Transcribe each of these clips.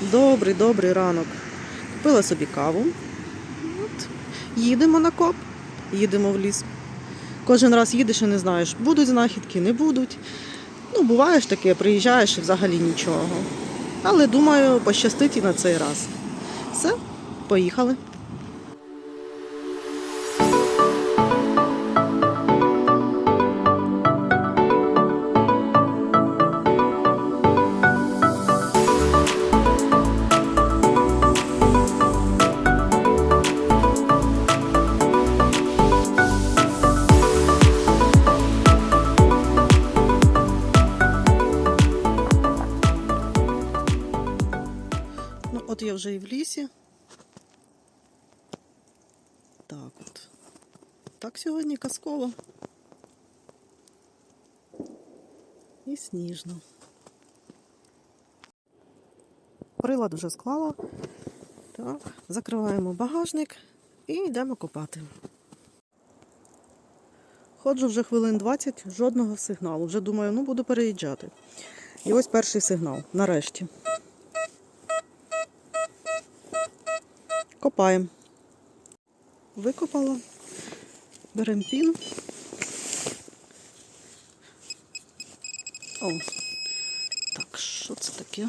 Добрий, добрий ранок. Купила собі каву. От. Їдемо на коп, їдемо в ліс. Кожен раз їдеш і не знаєш, будуть знахідки, не будуть. Ну, буває ж таке, приїжджаєш і взагалі нічого. Але думаю, пощастить і на цей раз. Все, поїхали. От я вже і в лісі. Так от. Так сьогодні казково. І сніжно. Прилад вже склала. Так, закриваємо багажник і йдемо копати. Ходжу вже хвилин 20, жодного сигналу. Вже думаю, ну буду переїжджати. І ось перший сигнал. Нарешті. Копаємо. Викопала. Беремо пін. О, так, що це таке?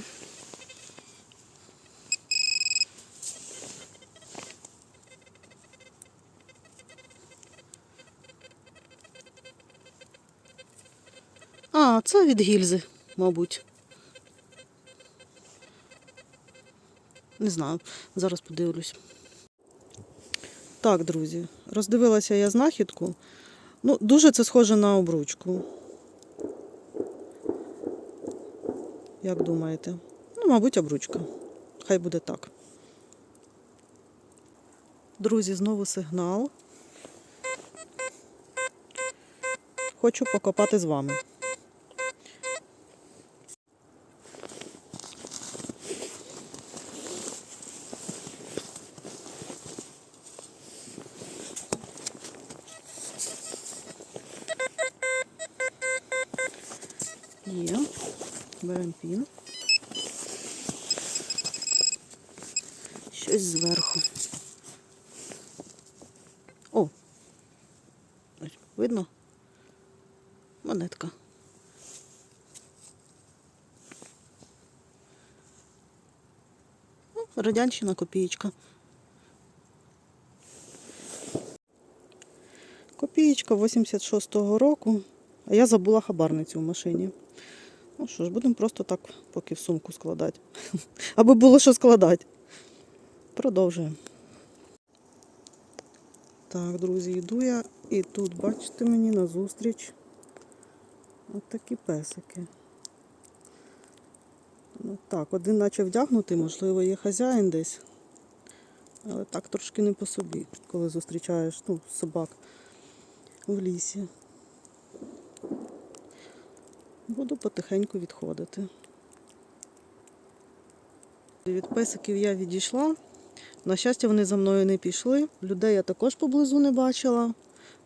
А, це від гільзи, мабуть. Не знаю, зараз подивлюсь. Так, друзі, роздивилася я знахідку. Ну, дуже це схоже на обручку. Як думаєте? Ну, мабуть, обручка. Хай буде так. Друзі, знову сигнал. Хочу покопати з вами. Щось зверху. О! Видно? Монетка. О, Радянщина копієчка. Копієчка 86-го року. А я забула хабарницю в машині. Ну що ж, будемо просто так поки в сумку складати. Аби було що складати. Продовжуємо. Так, друзі, йду я і тут, бачите, мені назустріч от такі песики. Ну, так, один наче вдягнутий, можливо, є хазяїн десь. Але так трошки не по собі, коли зустрічаєш ну, собак в лісі. Буду потихеньку відходити. Від песиків я відійшла. На щастя, вони за мною не пішли. Людей я також поблизу не бачила.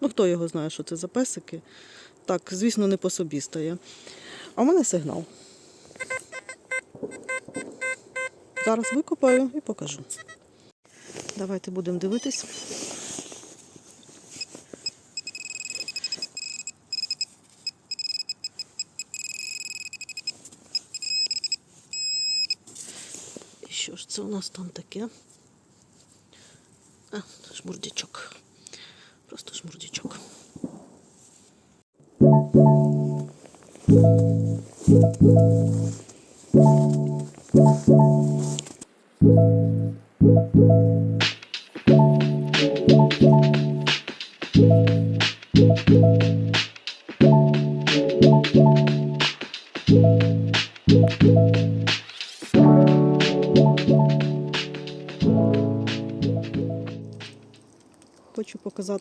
Ну, хто його знає, що це за песики. Так, звісно, не по собі стає. А в мене сигнал. Зараз викопаю і покажу. Давайте будемо дивитись. І що ж це у нас там таке? А, шмурдячок. Просто шмурдячок. Хочу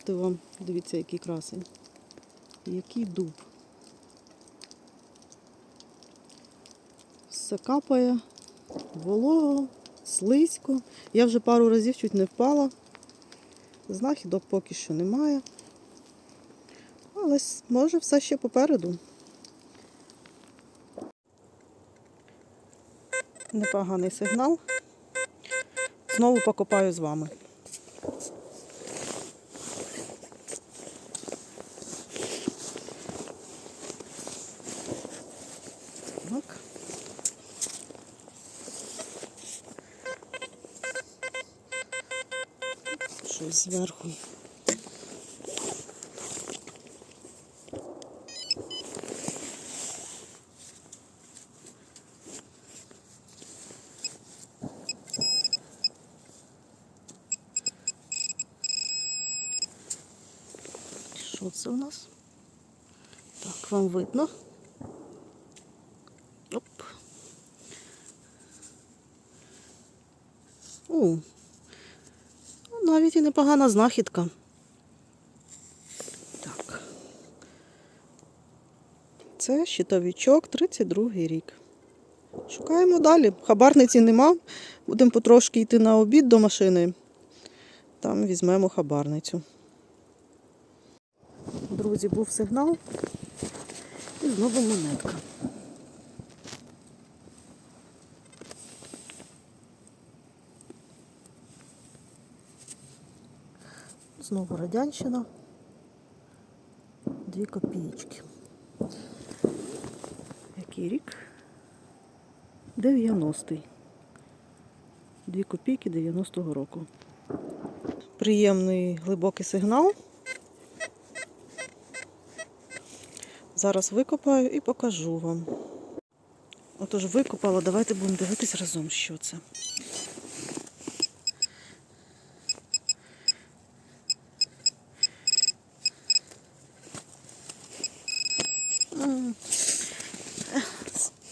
показати вам, дивіться, який красень. Який дуб. Все капає, волого, слизько. Я вже пару разів чуть не впала. Знахідок поки що немає. Але може все ще попереду. Непоганий сигнал. Знову покопаю з вами. Зверху. Що у нас? Так, вам видно. Навіть і непогана знахідка. Так. Це щитовичок, 32 рік. Шукаємо далі. Хабарниці нема. Будемо потрошки йти на обід до машини. Там візьмемо хабарницю. Друзі, був сигнал. І знову монетка. Знову радянщина. Дві копієчки. Який рік? 90-й. Дві копійки 90-го року. Приємний глибокий сигнал. Зараз викопаю і покажу вам. Отож, викопала, давайте будемо дивитись разом, що це.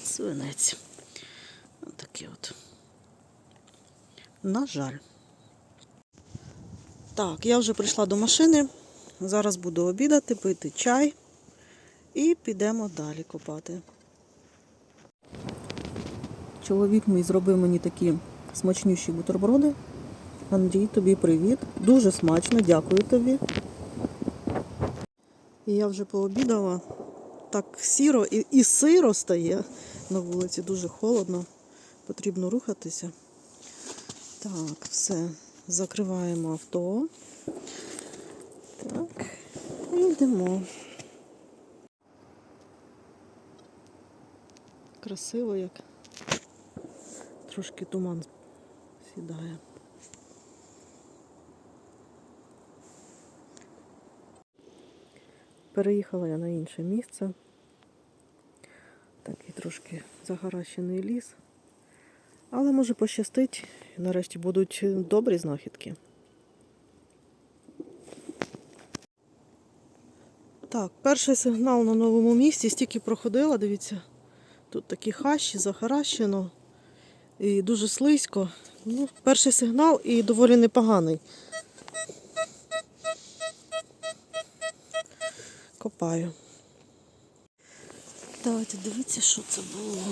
Свинець. Отакий от. На жаль. Так, я вже прийшла до машини. Зараз буду обідати, пити чай. І підемо далі копати. Чоловік мій зробив мені такі смачнющі бутерброди. Андрій, тобі привіт. Дуже смачно, дякую тобі. І я вже пообідала. Так сіро і, і сиро стає на вулиці, дуже холодно. Потрібно рухатися. Так, все. Закриваємо авто. Так, і йдемо. Красиво як. Трошки туман сідає. Переїхала я на інше місце. Такий трошки загоращений ліс. Але може пощастить, нарешті будуть добрі знахідки. Так, перший сигнал на новому місці, стільки проходила, дивіться. Тут такі хащі, захаращено і дуже слизько. Ну, перший сигнал і доволі непоганий. Копаю. Давайте дивіться, що це було.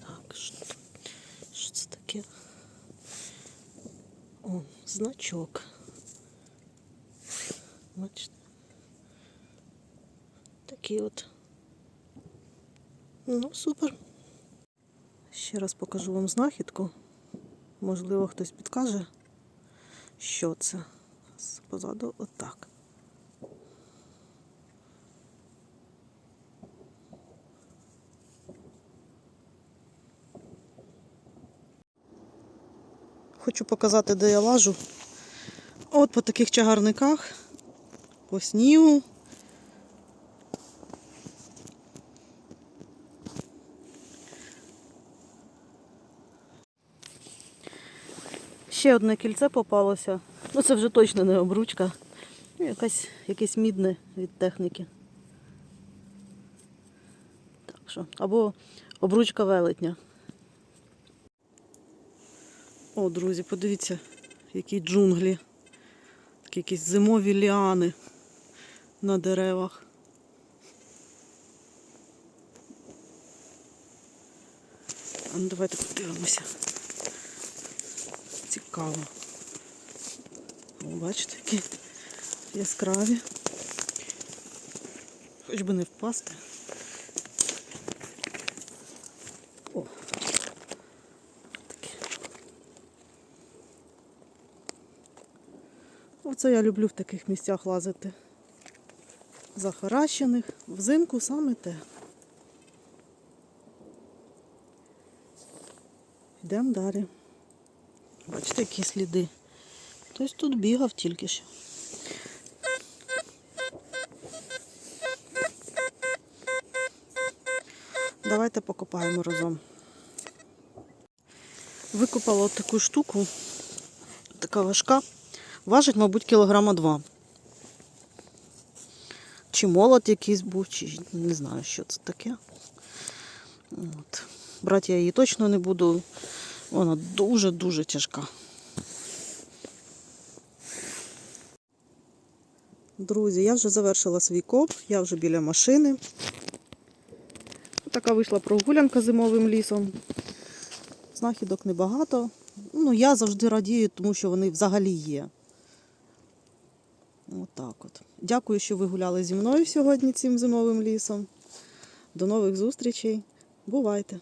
Так, що, що це таке? О, значок. Бачите? Такий от. Ну, супер. Ще раз покажу вам знахідку. Можливо, хтось підкаже, що це. Позаду отак. Хочу показати, де я лажу. От по таких чагарниках, по снігу. Ще одне кільце попалося. Ну це вже точно не обручка. Ну, Якась, якесь мідне від техніки. Так що, або обручка велетня. О, друзі, подивіться, які джунглі. Такі якісь зимові ліани на деревах. Ну давайте подивимося. Цікаво. Бачите, які яскраві. Хоч би не впасти. О. Таке. Оце я люблю в таких місцях лазити. Захаращених. Взимку саме те. Йдемо далі. Бачите, які сліди. Хтось тут бігав тільки що. Давайте покопаємо разом. Викопала таку штуку, така важка. Важить, мабуть, кілограма два. Чи молот якийсь був, чи не знаю, що це таке. От. Брати я її точно не буду. Вона дуже-дуже тяжка. Друзі, я вже завершила свій коп, я вже біля машини. Така вийшла прогулянка зимовим лісом. Знахідок небагато. Ну, я завжди радію, тому що вони взагалі є. Отак от. Дякую, що ви гуляли зі мною сьогодні цим зимовим лісом. До нових зустрічей. Бувайте!